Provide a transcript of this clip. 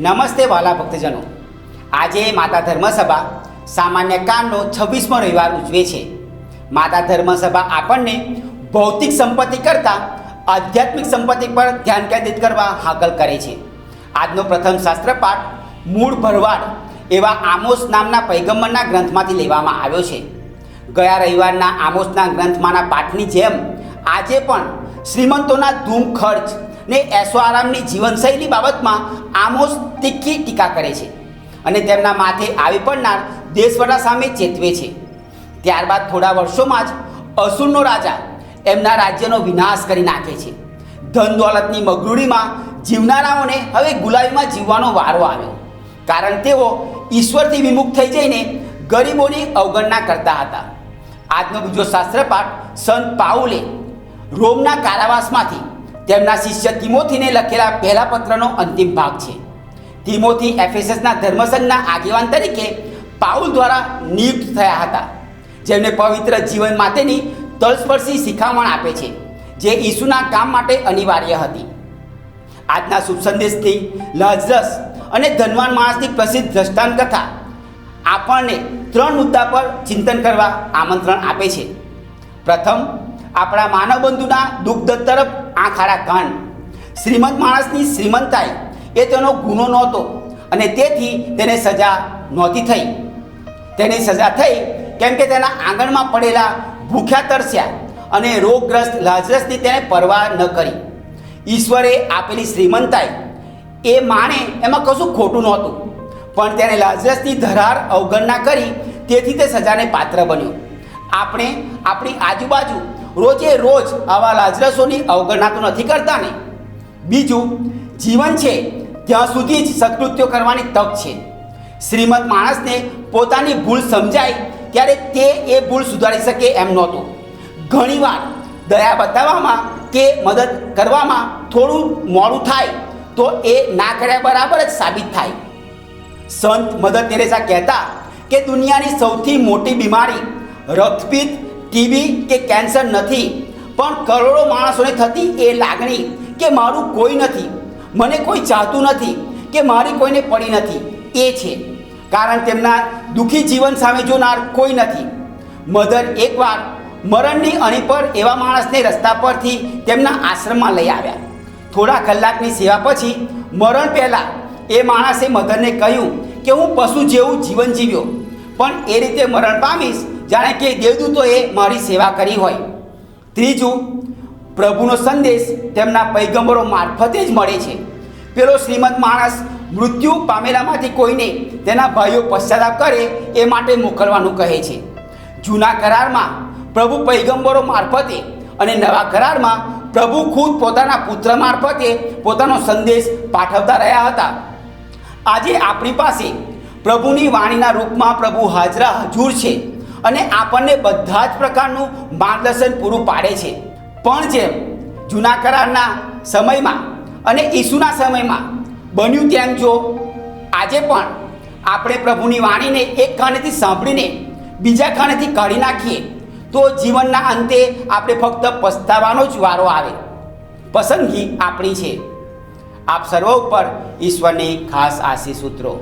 નમસ્તે વાલા ભક્તજનો. આજે માતા ધર્મસભા સામાન્ય કાળનો છવ્વીસમો રવિવાર ઉજવે છે. માતા ધર્મસભા આપણને ભૌતિક સંપત્તિ કરતાં આધ્યાત્મિક સંપત્તિ પર ધ્યાન કેન્દ્રિત કરવા હાકલ કરે છે. આજનો પ્રથમ શાસ્ત્રપાઠ મૂળ ભરવાડ એવા આમોસ નામના પૈગંબરના ગ્રંથમાંથી લેવામાં આવ્યો છે. ગયા રવિવારના આમોસના ગ્રંથમાંના પાઠની જેમ આજે પણ શ્રીમંતોના ધૂમ ખર્ચ ને એસો આરામની જીવનશૈલી બાબતમાં આમોસ તીખી ટીકા કરે છે અને તેમના માથે આવી પડનાર દેશવડા સામે ચેતવે છે. ત્યારબાદ થોડા વર્ષોમાં જ અસુરનો રાજા એમના રાજ્યનો વિનાશ કરી નાખે છે. ધન દોલતની મગરૂડીમાં જીવનારાઓને હવે ગુલામીમાં જીવવાનો વારો આવ્યો. કારણ તેઓ ઈશ્વરથી વિમુખ થઈ જઈને ગરીબોની અવગણના કરતા હતા. આજનો બીજો શાસ્ત્રપાઠ સંત પાઉલે રોમના કારાવાસમાંથી તેમના શિષ્ય તિમોથીને લખેલા પહેલા પત્રનો અંતિમ ભાગ છે. તિમોથી એફએસએસના ધર્મસંઘના આગેવાન તરીકે પાઉલ દ્વારા નિયુક્ત થયા હતા. જેમને પવિત્ર જીવન માટેની તલસ્પર્શી શિખામણ આપે છે, જે ઈસુના કામ માટે અનિવાર્ય હતી. આજના શુભ સંદેશથી લાજરસ અને ધનવાન માણસની પ્રસિદ્ધ દ્રષ્ટાંત કથા આપણને ત્રણ મુદ્દા પર ચિંતન કરવા આમંત્રણ આપે છે. પ્રથમ, આપણા માનવ બંધુના દુઃખ તરફ આંખ આરા કાન શ્રીમંત માણસની શ્રીમંતાઈ એ તેનો ગુનો નહોતો અને તેથી તેને સજા નહોતી થઈ. તેની સજા થઈ કેમ કે તેના આંગણમાં પડેલા ભૂખ્યા તરસ્યા અને રોગગ્રસ્ત લાજરસની તેણે પરવા ન કરી. ઈશ્વરે આપેલી શ્રીમંતાઈ એ માણે એમાં કશું ખોટું નહોતું. પણ તેણે લાજરસની ધરાર અવગણના કરી તેથી તે સજાને પાત્ર બન્યો. આપણે આપણી આજુબાજુ રોજે રોજ આવા લાજરસોની અવગણના તો નથી કરતા ને. બીજું, જીવન છે, ત્યાં સુધી જ સત્કૃત્યો કરવાની તક છે. શ્રીમદ માણસને પોતાની ભૂલ સમજાય, ત્યારે તે એ ભૂલ સુધારી શકે એમ નહોતું. ઘણીવાર દયા બતાવવામાં કે મદદ કરવામાં થોડું મોડું થાય, તો એ ના કર્યા બરાબર જ સાબિત થાય. સંત મદદ તેરેસા કહેતા કે દુનિયાની સૌથી મોટી બીમારી રક્તપિત્ત ટીબી કે કેન્સર નથી. પણ કરોડો માણસોને થતી એ લાગણી કે મારું કોઈ નથી. મને કોઈ ચાહતું નથી કે મારી કોઈને પડી નથી. એ છે. કારણ તેમના દુઃખી જીવન સામે જોનાર કોઈ નથી. મધર એકવાર મરણની અણી પર એવા માણસને રસ્તા પરથી તેમના આશ્રમમાં લઈ આવ્યા. થોડા કલાકની સેવા પછી મરણ પહેલાં એ માણસે મધરને કહ્યું કે હું પશુ જેવું જીવન જીવ્યો. પણ એ રીતે મરણ પામીશ જાણે કે દેવદૂતોએ મારી સેવા કરી હોય. ત્રીજું, પ્રભુનો સંદેશ તેમના પૈગંબરો મારફતે જ મળે છે. પેલો શ્રીમંત માણસ મૃત્યુ પામેલામાંથી કોઈને તેના ભાઈઓ પશ્ચાતાપ કરે એ માટે મોકલવાનું કહે છે. જૂના કરારમાં પ્રભુ પૈગંબરો મારફતે અને નવા કરારમાં પ્રભુ ખુદ પોતાના પુત્ર મારફતે પોતાનો સંદેશ પાઠવતા રહ્યા હતા. આજે આપણી પાસે પ્રભુની વાણીના રૂપમાં પ્રભુ હાજરા હજુર છે. અને આપણને બધા જ પ્રકારનું માર્ગદર્શન પૂરું પાડે છે. પણ જેમ જૂના કરારના સમયમાં અને ઈસુના સમયમાં બન્યું તેમ જો, આજે પણ આપણે પ્રભુની વાણીને એક ખાણેથી સાંભળીને બીજા ખાણેથી કાઢી નાખીએ, તો જીવનના અંતે આપણે ફક્ત પસ્તાવાનો જ વારો આવે. પસંદગી આપણી છે. આપ સર્વ ઉપર ઈશ્વરની ખાસ આશીષ સૂત્રો.